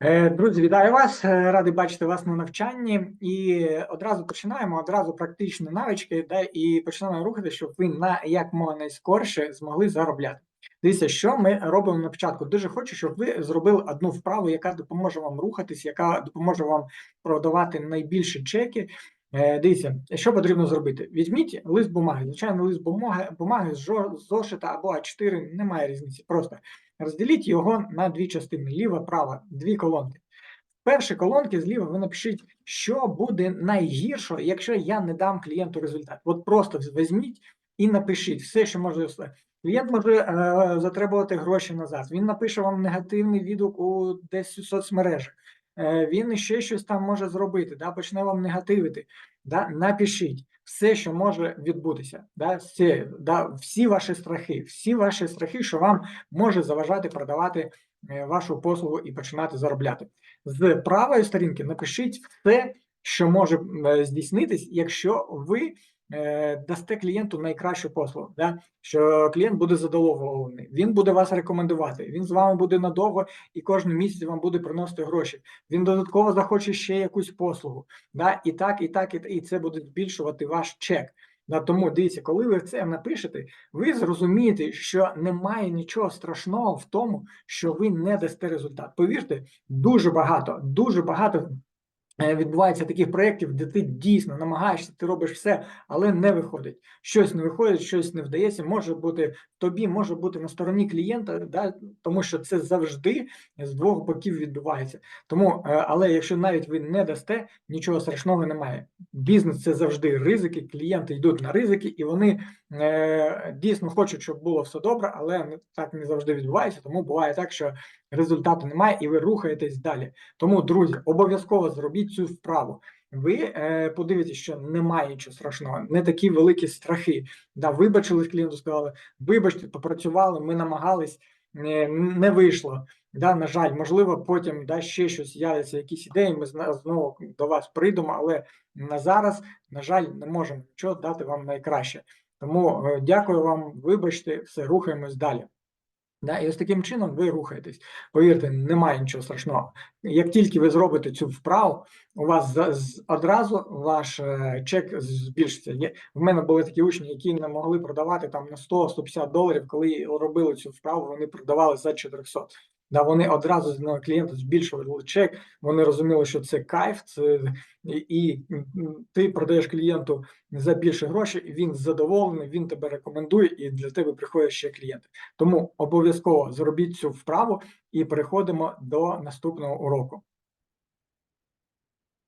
Е, Друзі, вітаю вас! Е, Радий бачити вас на навчанні. І одразу починаємо, одразу практичні навички, де і починаємо рухати, щоб ви на як можна найскорше змогли заробляти. Дивіться, що ми робимо на початку. Дуже хочу, щоб ви зробили одну вправу, яка допоможе вам рухатись, яка допоможе вам продавати найбільші чеки. Е, Дивіться, що потрібно зробити? Візьміть лист бумаги. Звичайно, лист бумаги, бумаги з зошита або А4, немає різниці. Просто розділіть його на дві частини: ліва, права, дві колонки. В першій колонці зліва ви напишіть, що буде найгірше, якщо я не дам клієнту результат. От просто візьміть і напишіть все, що може. Клієнт може е, затребувати гроші назад. Він напише вам негативний відгук у десь у соцмережах. Е, він ще щось там може зробити, да, почне вам негативити. Да, напишіть все, що може відбутися. Да, всі, да, всі ваші страхи, всі ваші страхи, що вам може заважати продавати е, вашу послугу і починати заробляти. З правої сторінки напишіть все, що може е, здійснитись, якщо ви дасте клієнту найкращу послугу, да? що клієнт буде задоволений, він буде вас рекомендувати, він з вами буде надовго і кожен місяць вам буде приносити гроші. Він додатково захоче ще якусь послугу. Да? І так, і так, і, і це буде збільшувати ваш чек. Да, тому дивіться, коли ви це напишете, ви зрозумієте, що немає нічого страшного в тому, що ви не дасте результат. Повірте, дуже багато, дуже багато е, відбувається таких проєктів, де ти дійсно намагаєшся, ти робиш все, але не виходить. Щось не виходить, щось не вдається. Може бути тобі, може бути на стороні клієнта, да, тому що це завжди з двох боків відбувається. Тому, е, але якщо навіть ви не дасте, нічого страшного немає. Бізнес це завжди ризики. Клієнти йдуть на ризики, і вони е, дійсно хочуть, щоб було все добре, але так не завжди відбувається. Тому буває так, що результату немає, і ви рухаєтесь далі. Тому, друзі, обов'язково зробіть цю вправу. Ви е, подивитесь, що немає нічого страшного, не такі великі страхи. Да, вибачились клієнту, сказали, вибачте, попрацювали, ми намагались, е, не вийшло. Да, на жаль, можливо, потім да, ще щось з'являться, якісь ідеї. Ми знову до вас прийдемо, але на зараз, на жаль, не можемо нічого дати вам найкраще. Тому е, дякую вам, вибачте, все, рухаємось далі. Да, і ось таким чином ви рухаєтесь. Повірте, немає нічого страшного. Як тільки ви зробите цю вправу, у вас одразу ваш е, чек збільшиться. В мене були такі учні, які не могли продавати там на 100-150 доларів, коли робили цю вправу, вони продавали за 400. Да, вони одразу одного клієнта збільшували чек, вони розуміли, що це кайф, це і, ти продаєш клієнту за більше грошей, і він задоволений, він тебе рекомендує, і для тебе приходять ще клієнти. Тому обов'язково зробіть цю вправу і переходимо до наступного уроку.